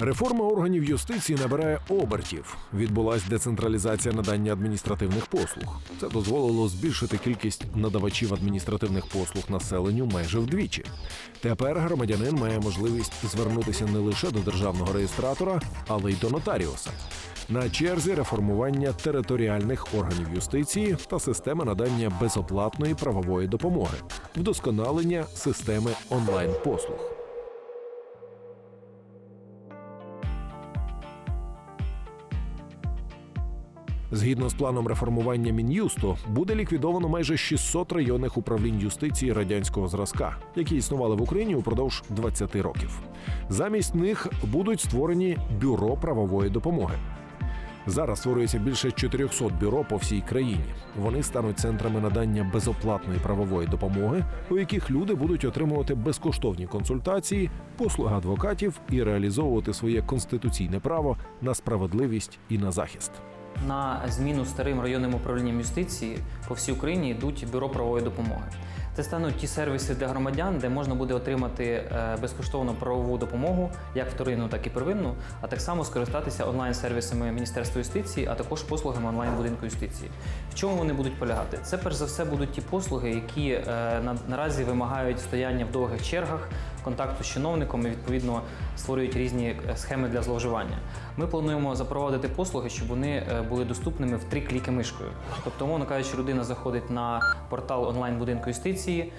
Реформа органів юстиції набирає обертів. Відбулась децентралізація надання адміністративних послуг. Це дозволило збільшити кількість надавачів адміністративних послуг населенню майже вдвічі. Тепер громадянин має можливість звернутися не лише до державного реєстратора, але й до нотаріуса. На черзі реформування територіальних органів юстиції та системи надання безоплатної правової допомоги, вдосконалення системи онлайн-послуг. Згідно з планом реформування Мін'юсту, буде ліквідовано майже 600 районних управлінь юстиції радянського зразка, які існували в Україні упродовж 20 років. Замість них будуть створені бюро правової допомоги. Зараз створюється більше 400 бюро по всій країні. Вони стануть центрами надання безоплатної правової допомоги, у яких люди будуть отримувати безкоштовні консультації, послуги адвокатів і реалізовувати своє конституційне право на справедливість і на захист. На зміну старим районним управлінням юстиції по всій Україні йдуть бюро правової допомоги. Це стануть ті сервіси для громадян, де можна буде отримати е, безкоштовну правову допомогу, як вторинну, так і первинну, а так само скористатися онлайн-сервісами Міністерства юстиції, а також послугами онлайн-будинку юстиції. В чому вони будуть полягати? Це перш за все будуть ті послуги, які е, наразі вимагають стояння в довгих чергах, контакту з чиновником і відповідно створюють різні е, схеми для зловживання. Ми плануємо запровадити послуги, щоб вони е, були доступними в три кліки мишкою. Тобто, умовно кажучи, людина заходить на портал онлайн будинку юстиції,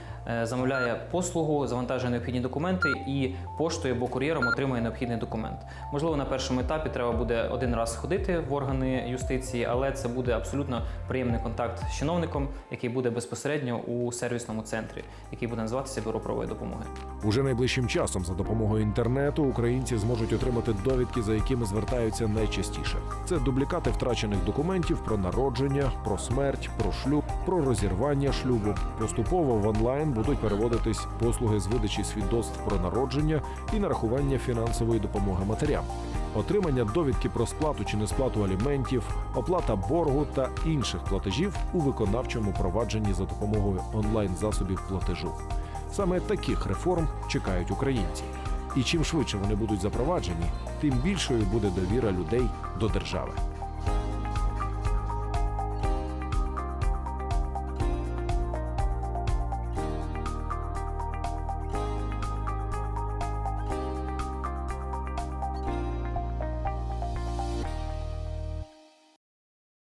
замовляє послугу, завантажує необхідні документи і поштою або кур'єром отримує необхідний документ. Можливо, на першому етапі треба буде один раз ходити в органи юстиції, але це буде абсолютно приємний контакт з чиновником, який буде безпосередньо у сервісному центрі, який буде називатися бюро правової допомоги. Уже найближчим часом за допомогою інтернету українці зможуть отримати довідки, за якими звертаються найчастіше. Це дублікати втрачених документів про народження, про смерть, про шлюб, про розірвання шлюбу. Поступово в онлайн будуть переводитись послуги з видачі свідоцтв про народження і нарахування фінансової допомоги матерям. Отримання довідки про сплату чи несплату аліментів, оплата боргу та інших платежів у виконавчому провадженні за допомогою онлайн засобів платежу. Саме таких реформ чекають українці. І чим швидше вони будуть запроваджені, тим більшою буде довіра людей до держави.